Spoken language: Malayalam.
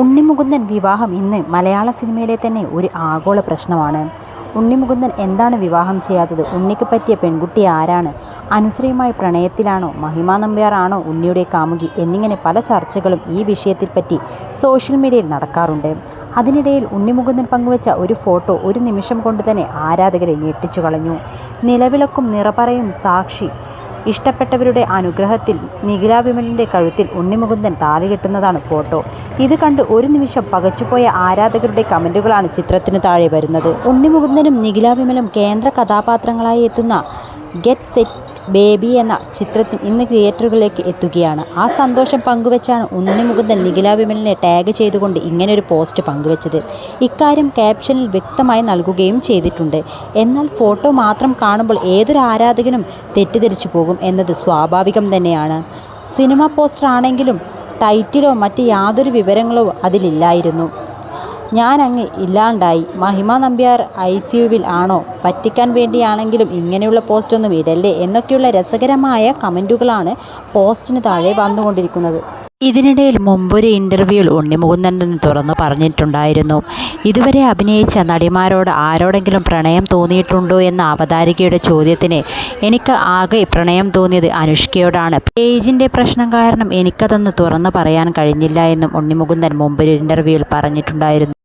ഉണ്ണിമുകുന്ദൻ വിവാഹം ഇന്ന് മലയാള സിനിമയിലെ തന്നെ ഒരു ആഗോള പ്രശ്നമാണ്. ഉണ്ണിമുകുന്ദൻ എന്താണ് വിവാഹം ചെയ്യാത്തത്? ഉണ്ണിക്ക് പറ്റിയ പെൺകുട്ടി ആരാണ്? അനുശ്രീയുമായി പ്രണയത്തിലാണോ? മഹിമ നമ്പ്യാറാണോ? ഉണ്ണിയുടെ കാമുകി എന്നിങ്ങനെ പല ചർച്ചകളും ഈ വിഷയത്തിൽ പറ്റി സോഷ്യൽ മീഡിയയിൽ നടക്കാറുണ്ട്. അതിനിടയിൽ ഉണ്ണിമുകുന്ദൻ പങ്കുവച്ച ഒരു ഫോട്ടോ ഒരു നിമിഷം കൊണ്ട് തന്നെ ആരാധകരെ ഞെട്ടിച്ചു കളഞ്ഞു. നിലവിളക്കും നിറപറയും സാക്ഷി ഇഷ്ടപ്പെട്ടവരുടെ അനുഗ്രഹത്തിൽ നിഖിലാഭിമലിന്റെ കഴുത്തിൽ ഉണ്ണിമുകുന്ദൻ താലി കെട്ടുന്നതാണ് ഫോട്ടോ. ഇത് കണ്ട് ഒരു നിമിഷം പകച്ചുപോയ ആരാധകരുടെ കമന്റുകളാണ് ചിത്രത്തിന് താഴെ വരുന്നത്. ഉണ്ണിമുകുന്ദനും നിഖിലാഭിമലും കേന്ദ്ര കഥാപാത്രങ്ങളായി എത്തുന്ന ഗെറ്റ് സെറ്റ് ബേബി എന്ന ചിത്രത്തിൽ ഇന്ന് തിയേറ്ററുകളിലേക്ക് എത്തുകയാണ്. ആ സന്തോഷം പങ്കുവെച്ചാണ് ഉണ്ണിമുകുന്ദൻ നിഖില വിമലിനെ ടാഗ് ചെയ്തുകൊണ്ട് ഇങ്ങനൊരു പോസ്റ്റ് പങ്കുവെച്ചത്. ഇക്കാര്യം ക്യാപ്ഷനിൽ വ്യക്തമായി നൽകുകയും ചെയ്തിട്ടുണ്ട്. എന്നാൽ ഫോട്ടോ മാത്രം കാണുമ്പോൾ ഏതൊരു ആരാധകനും തെറ്റിദ്ധരിച്ചു പോകും എന്നത് സ്വാഭാവികം തന്നെയാണ്. സിനിമ പോസ്റ്റർ ആണെങ്കിലും ടൈറ്റിലോ മറ്റ് യാതൊരു വിവരങ്ങളോ അതിലില്ലായിരുന്നു. ഞാൻ അങ്ങ് ഇല്ലാണ്ടായി. മഹിമ നമ്പ്യാർ ഐ സി യുവിൽ ആണോ? പറ്റിക്കാൻ വേണ്ടിയാണെങ്കിലും ഇങ്ങനെയുള്ള പോസ്റ്റൊന്നും ഇടല്ലേ? എന്നൊക്കെയുള്ള രസകരമായ കമന്റുകളാണ് പോസ്റ്റിന് താഴെ വന്നുകൊണ്ടിരിക്കുന്നത്. ഇതിനിടയിൽ മുമ്പൊരു ഇന്റർവ്യൂവിൽ ഉണ്ണിമുകുന്ദൻ തുറന്നു പറഞ്ഞിട്ടുണ്ടായിരുന്നു. ഇതുവരെ അഭിനയിച്ച നടിമാരോട് ആരോടെങ്കിലും പ്രണയം തോന്നിയിട്ടുണ്ടോ എന്ന അവതാരികയുടെ ചോദ്യത്തിന് എനിക്ക് ആകെ പ്രണയം തോന്നിയത് അനുഷ്കയോടാണ്. ഏജിന്റെ പ്രശ്നം കാരണം എനിക്കതൊന്ന് തുറന്നു പറയാൻ കഴിഞ്ഞില്ല എന്നും ഉണ്ണിമുകുന്ദൻ മുമ്പൊരു ഇന്റർവ്യൂവിൽ പറഞ്ഞിട്ടുണ്ടായിരുന്നു.